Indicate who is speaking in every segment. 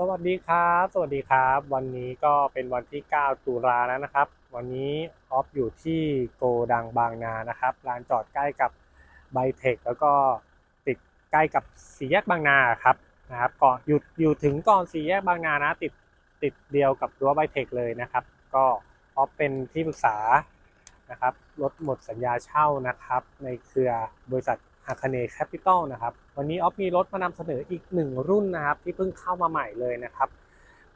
Speaker 1: สวัสดีครับ สวัสดีครับ วันนี้ก็เป็นวันที่ 9 ตุลาแล้วนะครับ วันนี้ออฟอยู่ที่โกดังบางนานะครับลานจอดใกล้กับไบเทคแล้วก็ติดใกล้กับสี่แยกบางนาครับนะครับก่อนอยู่อยู่ถึงก่อนสี่แยกบางนานะติดติดเดียวกับรั้วไบเทคเลยนะครับ ก็ออฟเป็นที่ปรึกษา นะครับรถหมดสัญญาเช่านะครับ ในเครือบริษัทอาคาเนแคปิตอลนะครับ วันนี้ออฟมีรถมานำเสนออีกหนึ่งรุ่นนะครับ ที่เพิ่งเข้ามาใหม่เลยนะครับ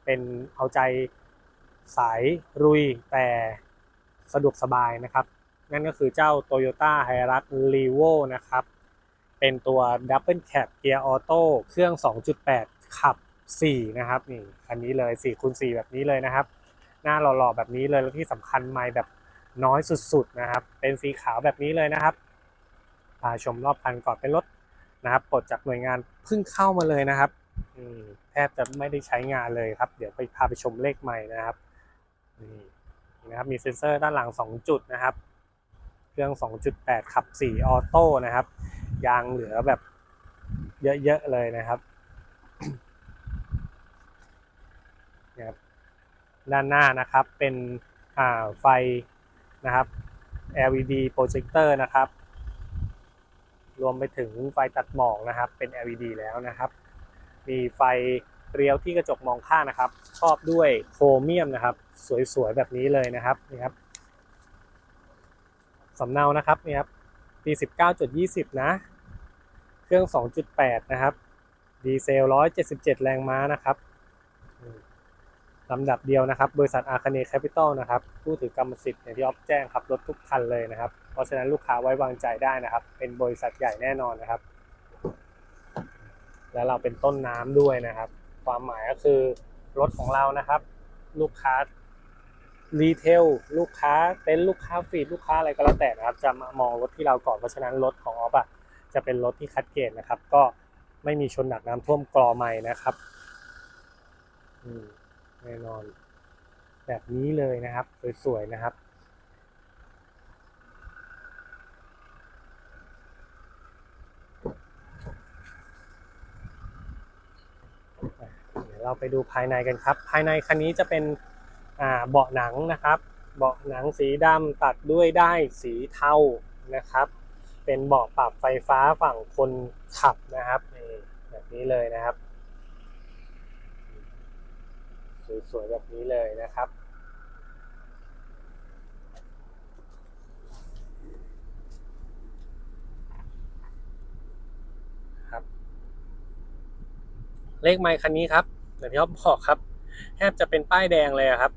Speaker 1: เป็นเอาใจสายรุยแต่สะดวกสบายนะครับ นั่นก็คือเจ้า Toyota h i l u x r e v o นะครับ เป็นตัว Double Cab Gear Auto เครื่อง 2.8 ขับ 4 นะครับนี่คันนี้เลย4คูณ4แบบนี้เลยนะครับ หน้าหล่อๆแบบนี้เลยแล้วที่สำคัญไม่แบบ น้อยสุดๆนะครับ เป็นสีขาวแบบนี้เลยนะครับพาชมรอบคันก่อนเป็นรถนะครับปลดจากหน่วยงานเพิ่งเข้ามาเลยนะครับแทบจะไม่ได้ใช้งานเลยครับ เดี๋ยวไปพาไปชมเลขใหม่นะครับนี่นะครับมีเซ็นเซอร์ด้านหลัง 2 จุดนะครับ เครื่อง 2.8 ขับ 4 ออโต้นะครับ ยางเหลือแบบเยอะๆเลยนะครับนะครับ ด้านหน้านะครับเป็นไฟ นะครับ LED projector นะครับ รวมไปถึงไฟตัดหมอกนะครับ เป็น LED แล้วนะครับ มีไฟเรียวที่กระจกมองข้างนะครับครอบด้วยโครเมียมนะครับ สวยๆแบบนี้เลยนะครับนี่ครับสำเนานะครับนี่ครับปี19.20 นะ เครื่อง 2.8 นะครับ ดีเซล 177 แรงม้านะครับ ลำดับเดียวนะครับ บริษัทอาคเนแคปิตอลนะครับ ผู้ถือกรรมสิทธิ์อย่างที่ออฟแจ้งครับรถทุกคันเลยนะครับ เพราะฉะนั้นลูกค้าไว้วางใจได้นะครับ เป็นบริษัทใหญ่แน่นอนนะครับ แล้วเราเป็นต้นน้ำด้วยนะครับ ความหมายก็คือรถของเรานะครับ ลูกค้ารีเทลลูกค้าเต็นท์ลูกค้าฟีดลูกค้าอะไรก็แล้วแต่นะครับ จะมามองรถที่เราก่อนเพราะฉะนั้นรถของออฟอะจะเป็นรถที่คัดเกรดนะครับ ก็ไม่มีชนหนักน้ำท่วมกรอใหม่นะครับ อืม แน่นอน แบบนี้เลยนะครับ สวยๆนะครับ เดี๋ยวเราไปดูภายในกันครับ ภายในคันนี้จะเป็นเบาะหนังนะครับ เบาะหนังสีดำตัดด้วยได้สีเทานะครับ เป็นเบาะปรับไฟฟ้าฝั่งคนขับนะครับแบบนี้เลยนะครับ สวยๆแบบนี้เลยนะครับ ครับ เลขไมค์คันนี้ครับอย่างที่อ๊อฟบอกครับแทบจะเป็นป้ายแดงเลยครับ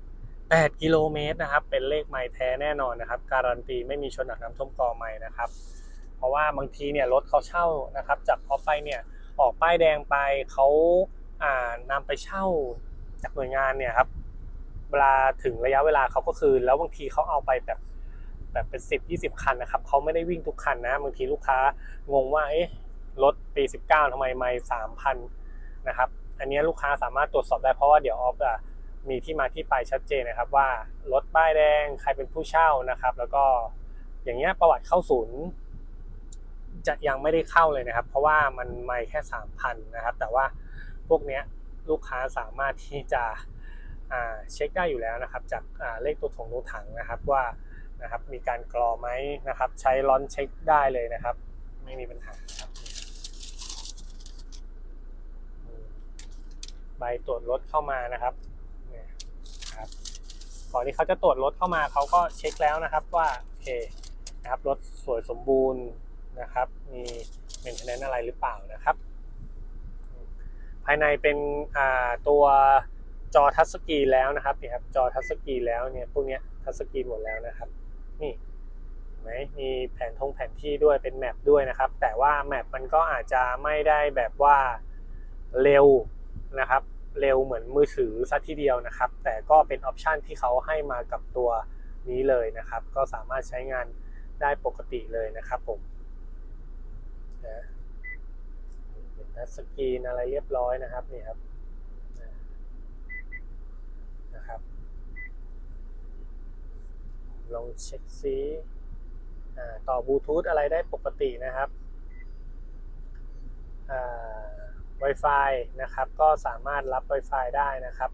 Speaker 1: 3,008กิโลเมตรนะครับ เป็นเลขไมค์แท้แน่นอนนะครับ การันตีไม่มีชนหนักน้ำท่วมกอไม้นะครับ เพราะว่าบางทีเนี่ยรถเขาเช่านะครับ จากออฟไปเนี่ยออกป้ายแดงไปเขา นำไปเช่าจากหน่วยงานเนี่ยครับเวลาถึงระยะเวลาเขาก็คืนแล้วบางทีเขาเอาไปแบบแบบเป็นสิบยี่สิบคันนะครับเขาไม่ได้วิ่งทุกคันนะบางทีลูกค้างงว่าเอ๊ะรถปี19ทำไมไม่สามพันนะครับอันนี้ลูกค้าสามารถตรวจสอบได้เพราะว่าเดี๋ยวออฟอะมีที่มาที่ไปชัดเจนนะครับว่ารถป้ายแดงใครเป็นผู้เช่านะครับ แล้วก็อย่างเงี้ยประวัติเข้าศูนย์จะยังไม่ได้เข้าเลยนะครับ เพราะว่ามันไม่แค่สามพันนะครับ แต่ว่า พวกนี้ลูกค้าสามารถที่จะเช็คได้อยู่แล้วนะครับ จากเลขตัวถงตัวถังนะครับว่านะครับมีการกรอไหมนะครับ ใช้ร้อนเช็คได้เลยนะครับ ไม่มีปัญหาครับใบตรวจรถเข้ามานะครับเนี่ยครับก่อนที่เขาจะตรวจรถเข้ามาเขาก็เช็คแล้วนะครับว่าโอเคนะครับรถสวยสมบูรณ์นะครับ มีเมนเทนแนนอะไรหรือเปล่านะครับายในเป็นตัวจอทัชสกรีนแล้วนะครับนี่ครับจอทัชสกรีนแล้วเนี่ยพวกนี้ทัชสกรีนหมดแล้วนะครับ นี่เห็นไหมมีแผนทงแผนที่ด้วยเป็นแมปด้วยนะครับ แต่ว่าแมปมันก็อาจจะไม่ได้แบบว่าเร็วนะครับ เร็วเหมือนมือถือซะทีเดียวนะครับ แต่ก็เป็นออปชันที่เขาให้มากับตัวนี้เลยนะครับ ก็สามารถใช้งานได้ปกติเลยนะครับผมนะ ทัชสกรีนอะไรเรียบร้อยนะครับนี่ครับนะครับ ลองเช็คซิต่อบลูทูธอะไรได้ปกตินะครับอ่า Wi-Fi นะครับ ก็สามารถรับ Wi-Fi ได้นะครับ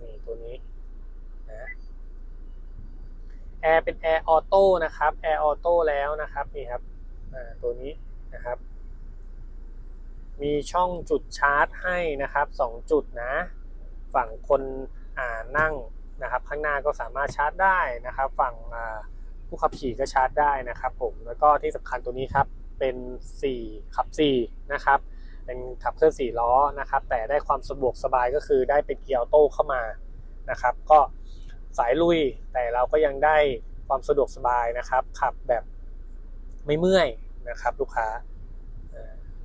Speaker 1: นี่ตัวนี้นะแอร์เป็นแอร์ออโต้นะครับแอร์ออโต้แล้วนะครับนี่ครับตัวนี้นะครับ มีช่องจุดชาร์จให้นะครับ 2 จุดนะ ฝั่งคนอ่านั่งนะครับ ข้างหน้าก็สามารถชาร์จได้นะครับ ฝั่งผู้ขับขี่ก็ชาร์จได้นะครับผมแล้วก็ที่สำคัญตัวนี้ครับเป็น 4 ขับ 4 นะครับ เป็นขับเคลื่อน4ล้อนะครับ แต่ได้ความสะดวกสบายก็คือได้เป็นเกียร์ออโต้เข้ามานะครับ ก็สายลุยแต่เราก็ยังได้ความสะดวกสบายนะครับ ขับแบบไม่เมื่อยนะครับ ลูกค้า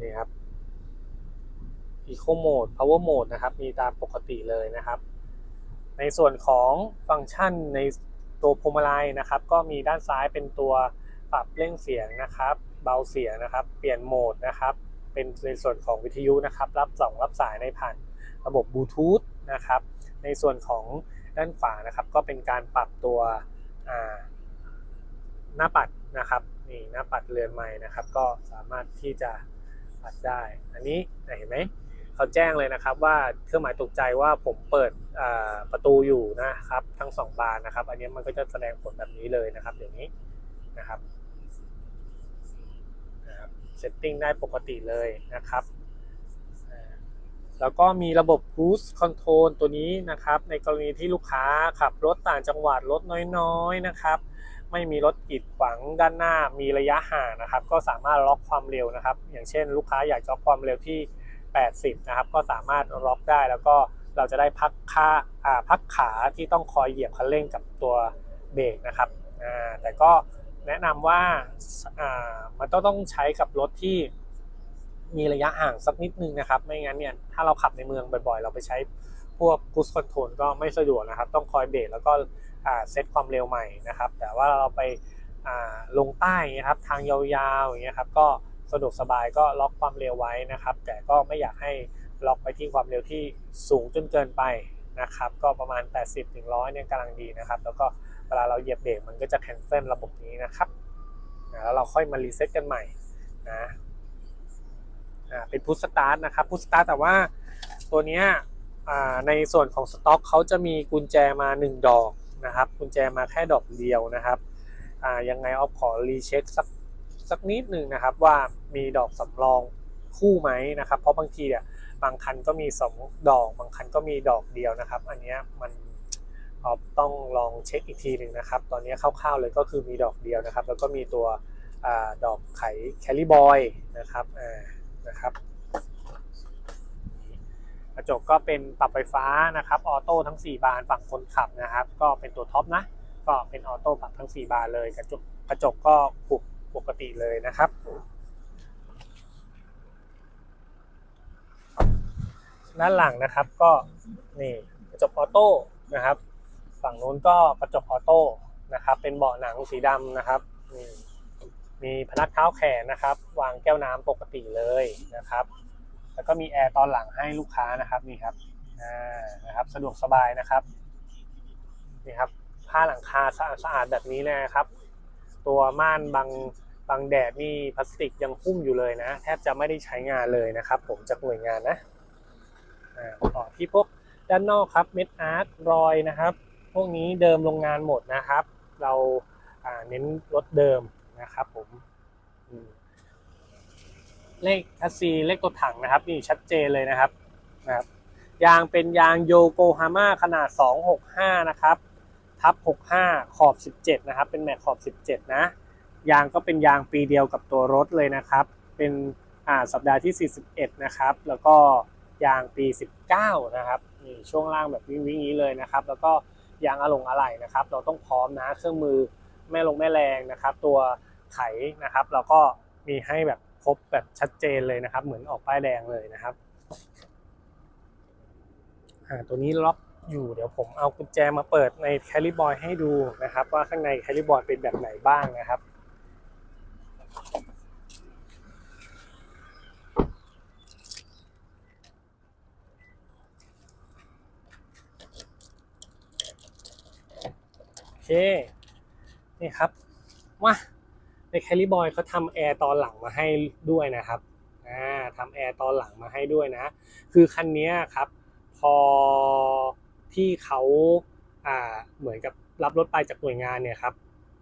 Speaker 1: นี่ครับ Eco Mode Power Mode นะครับ มีตามปกติเลยนะครับ ในส่วนของฟังก์ชันในตัวพวงมาลัยนะครับ ก็มีด้านซ้ายเป็นตัวปรับเร่งเสียงนะครับ เบาเสียงนะครับ เปลี่ยนโหมดนะครับ เป็นในส่วนของวิทยุนะครับ รับส่องรับสายในผ่านระบบบลูทูธนะครับ ในส่วนของด้านขวานะครับ ก็เป็นการปรับตัวหน้าปัดนะครับนี่หน้าปัดเรือนใหม่นะครับ ก็สามารถที่จะปัดได้ อันนี้เห็นไหม เขาแจ้งเลยนะครับว่าเครื่องหมายตกใจว่าผมเปิดประตูอยู่นะครับทั้งสองบานนะครับ อันนี้มันก็จะแสดงผลแบบนี้เลยนะครับอย่างนี้นะครับเซตติ้งได้ปกติเลยนะครับแล้วก็มีระบบ Cruise Control ตัวนี้นะครับ ในกรณีที่ลูกค้าขับรถต่างจังหวัดรถน้อยๆนะครับ ไม่มีรถกีดขวางด้านหน้ามีระยะห่างนะครับ ก็สามารถล็อกความเร็วนะครับ อย่างเช่น ลูกค้าอยากจะล็อกความเร็วที่ 80 นะครับ ก็สามารถล็อกได้แล้วก็เราจะได้พักค่าอ่าพักขาที่ต้องคอยเหยียบคันเร่งกับตัวเบรกนะครับอ่าแต่ก็แนะนำว่าอ่ามันต้องต้องใช้กับรถที่มีระยะห่างสักนิดนึงนะครับ ไม่งั้นเนี่ยถ้าเราขับในเมืองบ่อยๆ เราไปใช้พวก cruise control ก็ไม่สะดวกนะครับ ต้องคอยเบรกแล้วก็อ่าเซตความเร็วใหม่นะครับ แต่ว่าเราไปอ่าลงใต้อย่างเงี้ยครับทางยาวๆอย่างเงี้ยครับก็ สะดวกสบายก็ล็อกความเร็วไว้นะครับ แต่ก็ไม่อยากให้ล็อกไปที่ความเร็วที่สูงจนเกินไปนะครับ ก็ประมาณ 80ถึง100เนี่ยกำลังดีนะครับ แล้วก็เวลาเราเหยียบเบรกมันก็จะแคนเซิลระบบนี้นะครับนะแล้วเราค่อยมารีเซ็ตกันใหม่นะเป็นพุทสตาร์ทนะครับพุทสตาร์ทแต่ว่าตัวเนี้ยในส่วนของสต็อกเขาจะมีกุญแจมา 1 ดอกนะครับ กุญแจมาแค่ดอกเดียวนะครับยังไงออฟขอรีเช็คสักสักนิดหนึ่งนะครับว่า มีดอกสำรองคู่ไหมนะครับ เพราะบางทีเนี่ยบางคันก็มี 2 ดอก บางคันก็มีดอกเดียวนะครับ อันนี้มันเอาต้องลองเช็คอีกทีหนึ่งนะครับ ตอนนี้คร่าวๆเลยก็คือมีดอกเดียวนะครับ แล้วก็มีตัวอดอกไขแคลริบอยนะครับนะครับกระจกก็เป็นปรับไฟฟ้านะครับออโต้ทั้ง 4 บานฝั่งคนขับนะครับ ก็เป็นตัวท็อปนะก็เป็นออโต้ปรับทั้ง 4 บานเลย กระจกกระจกก็ปกติเลยนะครับ ด้านหลังนะครับก็นี่กระจกออโต้นะครับ ฝั่งนู้นก็กระจกออโต้นะครับ เป็นเบาะหนังสีดำนะครับนี่มีพนักเท้าแขนนะครับ วางแก้วน้ำปกติเลยนะครับ แล้วก็มีแอร์ตอนหลังให้ลูกค้านะครับนี่ครับอ่านะครับสะดวกสบายนะครับนี่ครับผ้าหลังคาสะอาดสะอาดแบบนี้เลยนะครับ ตัวม่านบังบังแดดนี่พลาสติกยังหุ้มอยู่เลยนะ แทบจะไม่ได้ใช้งานเลยนะครับ ผมจากหน่วยงานนะ ต่อที่พวกด้านนอกครับเม็ดอาร์ตรอยนะครับ พวกนี้เดิมโรงงานหมดนะครับ เราเน้นรถเดิมนะครับผมอืมเลขคัสซีเลขตัวถังนะครับ นี่ชัดเจนเลยนะครับนะครับ ยางเป็นยางโยโกฮาม่าขนาด 265 นะครับ ทับ 65 ขอบ 17 นะครับ เป็นแม็กขอบ 17 นะ ยางก็เป็นยางปีเดียวกับตัวรถเลยนะครับ เป็นอ่าสัปดาห์ที่ 41 นะครับ แล้วก็ ยางปี 19 นะครับนี่ช่วงล่างแบบวิ่งวิ่งนี้เลยนะครับ แล้วก็ยางอะลงอะไหล่นะครับ เราต้องพร้อมนะเครื่องมือแม่ลงแม่แรงนะครับ ตัวไขนะครับ เราก็มีให้แบบครบแบบชัดเจนเลยนะครับ เหมือนออกป้ายแดงเลยนะครับตัวนี้ล็อกอยู่เดี๋ยวผมเอากุญแจมาเปิดในแคลิบอยให้ดูนะครับ ว่าข้างในแคลิบอยเป็นแบบไหนบ้างนะครับ โอเค นี่ครับมาในแคลิบอยเขาทำแอร์ตอนหลังมาให้ด้วยนะครับอ่าทำแอร์ตอนหลังมาให้ด้วยนะ คือคันนี้ครับ พอที่เขาอ่าเหมือนกับรับรถไปจากหน่วยงานเนี่ยครับ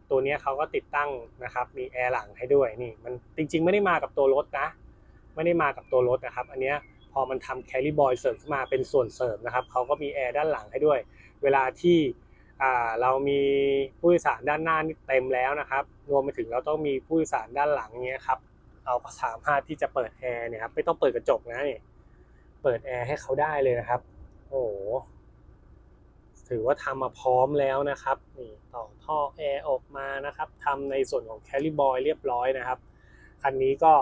Speaker 1: ตัวนี้เขาก็ติดตั้งนะครับ มีแอร์หลังให้ด้วยนี่มันจริง ๆ ไม่ได้มากับตัวรถนะ ไม่ได้มากับตัวรถนะครับ อันนี้พอมันทำแคลิบอยเสริมขึ้นมาเป็นส่วนเสริมนะครับเขาก็มีแอร์ด้านหลังให้ด้วย เวลาที่ เรามีผู้โดยสารด้านหน้านี่เต็มแล้วนะครับ รวมไปถึงเราต้องมีผู้โดยสารด้านหลังเนี้ยครับเราก็สามารถที่จะเปิดแอร์เนี่ยครับไม่ต้องเปิดกระจกนะนี่เปิดแอร์ให้เขาได้เลยนะครับ โอ้โหถือว่าทำมาพร้อมแล้วนะครับนี่ต่อท่อแอร์ออกมานะครับทำในส่วนของแคลิบอยเรียบร้อยนะครับคันนี้ก็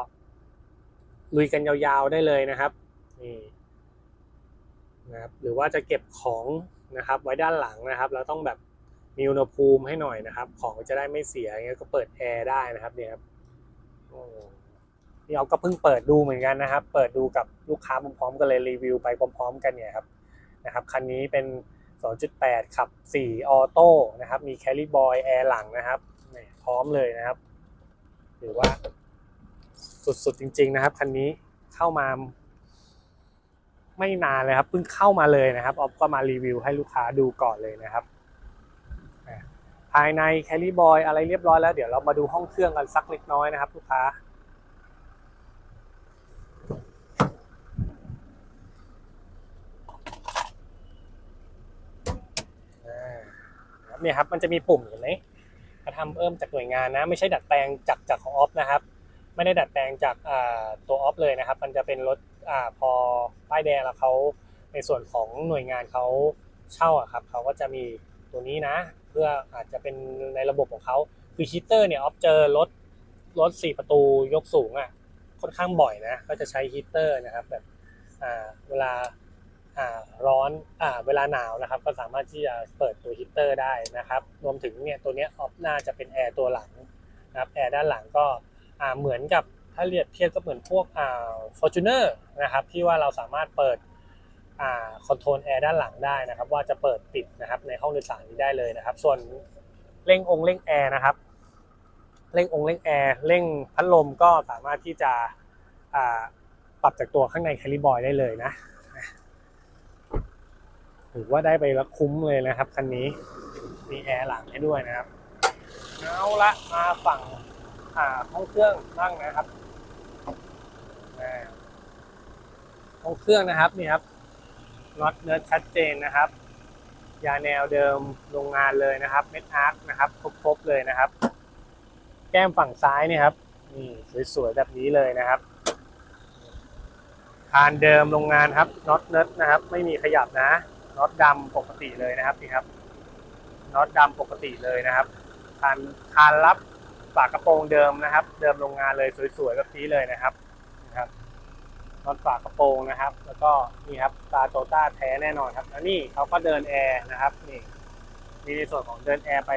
Speaker 1: ลุยกันยาวๆได้เลยนะครับนี่นะครับหรือว่าจะเก็บของ นะครับ ไว้ด้านหลังนะครับแล้วต้องแบบมีอุณหภูมิให้หน่อยนะครับ ของจะได้ไม่เสียอย่างเงี้ยก็เปิดแอร์ได้นะครับเนี่ยครับนี่เราก็เพิ่งเปิดดูเหมือนกันนะครับ เปิดดูกับลูกค้าพร้อมๆกันเลยรีวิวไปพร้อมๆ กันเนี่ยครับนะครับคันนี้เป็น 2.8 ขับ 4 ออโต้นะครับ มีแคลิบอยแอร์หลังนะครับนี่พร้อมเลยนะครับ หรือว่าสุดๆจริง ๆนะครับคันนี้เข้ามา ไม่นานเลยครับเพิ่งเข้ามาเลยนะครับออฟก็มารีวิวให้ลูกค้าดูก่อนเลยนะครับภายในแคลิบอยอะไรเรียบร้อยแล้วเดี๋ยวเรามาดูห้องเครื่องกันสักเล็กน้อยนะครับ ลูกค้า เนี่ยครับมันจะมีปุ่มเห็นไหมเขาทำเพิ่มจากหน่วยงานนะ ไม่ใช่ดัดแปลงจากจากของออฟนะครับ ไม่ได้ดัดแปลงจากตัวออฟเลยนะครับ มันจะเป็นรถอพอ ป้ายแดงแล้วเขาในส่วนของหน่วยงานเขาเช่าอะครับเขาก็จะมีตัวนี้นะ เพื่ออาจจะเป็นในระบบของเขาคือฮีตเตอร์เนี่ยออฟเจอรถรถสี่ประตูยกสูงอะค่อนข้างบ่อยนะ ก็จะใช้ฮีเตอร์นะครับแบบอ่าเวลาอ่าร้อนอ่าเวลาหนาวนะครับ ก็สามารถที่จะเปิดตัวฮีเตอร์ได้นะครับ รวมถึงเนี่ยตัวนี้ออฟน่าจะเป็นแอร์ตัวหลังนะครับแอร์ด้านหลังก็อ่าเหมือนกับ ถ้าเรียบเทียบก็เหมือนพวกอ่า Fortuner นะครับที่ว่าเราสามารถเปิดอ่าคอนโทรลแอร์ด้านหลังได้นะครับ ว่าจะเปิดปิดนะครับในห้องโดยสารนี้ได้เลยนะครับ ส่วนเร่งองค์เร่งแอร์นะครับเร่งองค์เร่งแอร์เร่งพัดลมก็สามารถที่จะอ่าปรับจากตัวข้างในแคลิบอยได้เลยนะถือว่าได้ไปล้วคุ้มเลยนะครับคันนี้มีแอร์หลังให้ด้วยนะครับเอาละมาฝั่งอ่าห้องเครื่องบ้างนะครับ อ่าห้องเครื่องนะครับนี่ครับน็อตเนื้อชัดเจนนะครับ ยาแนวเดิมโรงงานเลยนะครับ เม็ดอาร์คนะครับครบๆเลยนะครับ แก้มฝั่งซ้ายนี่ครับนี่สวยๆแบบนี้เลยนะครับคานเดิมโรงงานครับน็อตเนิร์ดนะครับ ไม่มีขยับนะน็อตดำปกติเลยนะครับนี่ครับน็อตดำปกติเลยนะครับคานคานรับฝากระโปรงเดิมนะครับ เดิมโรงงานเลยสวยๆแบบนี้เลยนะครับ น็อตฝากระโปรงนะครับ แล้วก็นี่ครับตาโตต้าแท้แน่นอนครับ แล้วนี่เขาก็เดินแอร์นะครับนี่มีในส่วนของเดินแอร์ไป